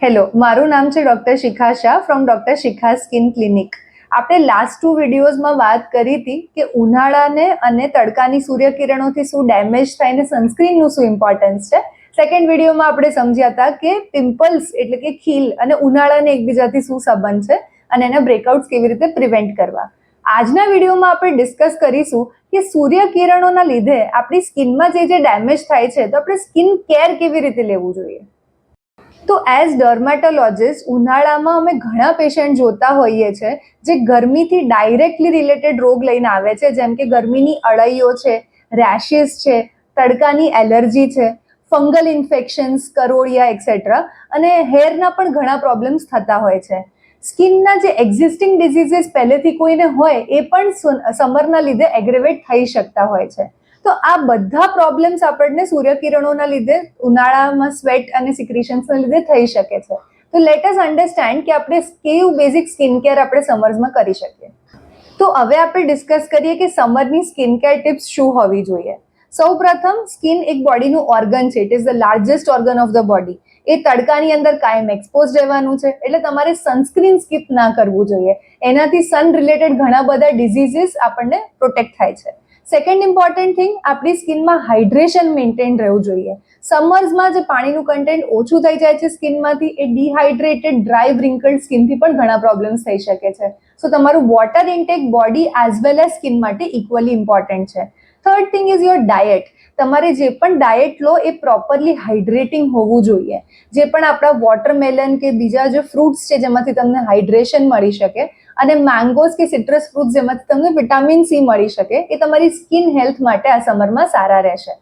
Hello મારું નામ છે doctor Shikha Shah from doctor Shikha skin clinic. આપણે લાસ્ટ ટુ વિડીયોઝમાં વાત કરી હતી કે ઉનાળાને અને તડકાની સૂર્યકિરણોથી શું ડેમેજ થાય ને સનસ્ક્રીનનું શું ઇમ્પોર્ટન્સ છે. સેકન્ડ વિડીયોમાં આપણે સમજ્યા હતા કે પિમ્પલ્સ એટલે કે ખીલ અને ઉનાળાને એકબીજાથી શું સંબંધ છે અને એના બ્રેકઆઉટ્સ કેવી રીતે પ્રિવેન્ટ કરવા. આજના વિડીયોમાં આપણે ડિસ્કસ કરીશું કે સૂર્યકિરણોના લીધે આપણી સ્કિનમાં જે જે ડેમેજ થાય છે તો આપણે સ્કિન કેર કેવી રીતે લેવું જોઈએ. તો એઝ ડર્મેટોલોજિસ્ટ ઉનાળામાં અમે ઘણા પેશન્ટ જોતા હોઈએ છીએ જે ગરમીથી ડાયરેક્ટલી રિલેટેડ રોગ લઈને આવે છે, જેમ કે ગરમીની અળાઈઓ છે રેશિસ છે, તડકાની એલર્જી છે ફંગલ ઇન્ફેક્શન્સ કરોળિયા એક્સેટ્રા અને હેરના પણ ઘણા પ્રોબ્લેમ્સ થતા હોય છે. સ્કિનના જે એક્ઝિસ્ટિંગ ડિઝીઝીસ પહેલેથી કોઈને હોય, એ પણ સમરના લીધે એગ્રેવેટ થઈ શકતા હોય છે. તો આ બધા પ્રોબ્લેમ્સ આપણને સૂર્યકિરણોના લીધે, ઉનાળામાં સ્વેટ અને સિક્રિશન્સના લીધે થઈ શકે છે. તો લેટ અસ અન્ડરસ્ટેન્ડ કે આપણે કેવું બેઝિક સ્કિન કેર આપણે સમર્સમાં કરી શકીએ. તો હવે આપણે ડિસ્કસ કરીએ કે સમરની સ્કિન કેર ટિપ્સ શું હોવી જોઈએ. સૌ પ્રથમ સ્કિન એક બોડીનું ઓર્ગન છે. It is the largest organ of the body એ તડકાની અંદર કાયમ એક્સપોઝ રહેવાનું છે. એટલે તમારે સનસ્ક્રીન સ્કીપ ના કરવું જોઈએ. એનાથી સન રિલેટેડ ઘણા બધા ડિઝીઝીસ આપણને પ્રોટેક્ટ થાય છે. સેકન્ડ ઇમ્પોર્ટન્ટ થિંગ આપણી સ્કિનમાં હાઇડ્રેશન મેન્ટેન રહેવું જોઈએ. સમર્સમાં જે પાણીનું કન્ટેન્ટ ઓછું થઈ જાય છે સ્કિનમાંથી, એ ડિહાઇડ્રેટેડ ડ્રાય વ્રિંકલ્ડ સ્કિનથી પણ ઘણા પ્રોબ્લેમ્સ થઈ શકે છે. સો તમારું water intake body as well as skin માટે ઇક્વલી ઇમ્પોર્ટન્ટ છે. Third thing is your diet તમારે જે પણ ડાયટ લો, એ પ્રોપરલી હાઇડ્રેટિંગ હોવું જોઈએ. જે પણ આપણા વોટરમેલન કે બીજા જે ફ્રૂટ્સ છે, જેમાંથી તમને હાઇડ્રેશન મળી શકે અને મેંગોઝ કે સિટ્રસ ફ્રૂટ જેમાંથી તમને વિટામિન સી મળી શકે, એ તમારી સ્કિન હેલ્થ માટે આ સમરમાં સારા રહેશે.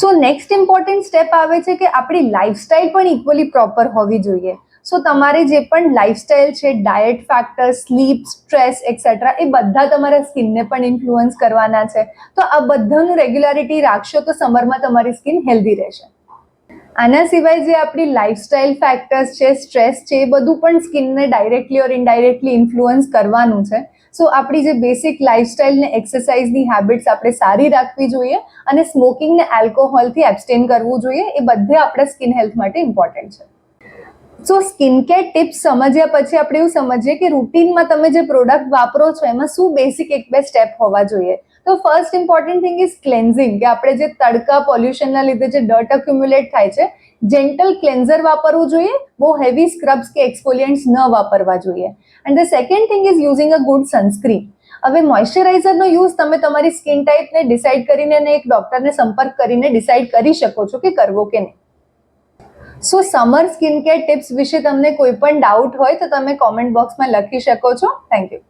સો નેક્સ્ટ ઇમ્પોર્ટન્ટ સ્ટેપ આવે છે કે આપણી લાઇફસ્ટાઇલ પણ ઇક્વલી પ્રોપર હોવી જોઈએ. સો તમારે જે પણ લાઇફસ્ટાઇલ છે diet factor sleep stress etcetera એ બધા તમારા સ્કિનને પણ ઇન્ફ્લુઅન્સ કરવાના છે. તો આ બધાનું રેગ્યુલારિટી રાખશો તો સમરમાં તમારી સ્કિન હેલ્ધી રહેશે. આના સિવાય જે આપણી લાઇફસ્ટાઇલ ફેક્ટર્સ છે સ્ટ્રેસ છે, એ બધું પણ સ્કિનને ડાયરેક્ટલી ઓર ઇનડાયરેક્ટલી ઇન્ફ્લુઅન્સ કરવાનું છે. સો આપણી જે બેસિક લાઇફસ્ટાઇલ ને એક્સરસાઇઝની હેબિટ્સ આપણે સારી રાખવી જોઈએ અને સ્મોકિંગ ને આલ્કોહોલથી કરવું જોઈએ, એ બધે આપણા સ્કિન હેલ્થ માટે ઇમ્પોર્ટન્ટ છે. સો સ્કિન કેર ટિપ્સ સમજ્યા પછી આપણે એવું સમજીએ કે રૂટીનમાં તમે જે પ્રોડક્ટ વાપરો છો, એમાં શું બેસિક એક બે સ્ટેપ હોવા જોઈએ. તો first important thing is cleansing કે આપણે જે તડકા પોલ્યુશનના લીધે જે ડર્ટ અક્યુમ્યુલેટ થાય છે જેન્ટલ ક્લેન્ઝર વાપરવું જોઈએ, બહુ હેવી સ્ક્રબ્સ કે એક્સફોલિયન્ટ્સ ન વાપરવા જોઈએ. And the second thing is using a good sunscreen હવે મોઇશ્ચરાઇઝરનો યુઝ તમે તમારી સ્કિન ટાઈપને ડિસાઇડ કરીને અને એક ડોક્ટરને સંપર્ક કરીને ડિસાઇડ કરી શકો છો કે કરવો કે નહીં. So summer skin care tips વિશે તમને કોઈ પણ ડાઉટ હોય તો તમે કોમેન્ટ બોક્સમાં લખી શકો છો. Thank you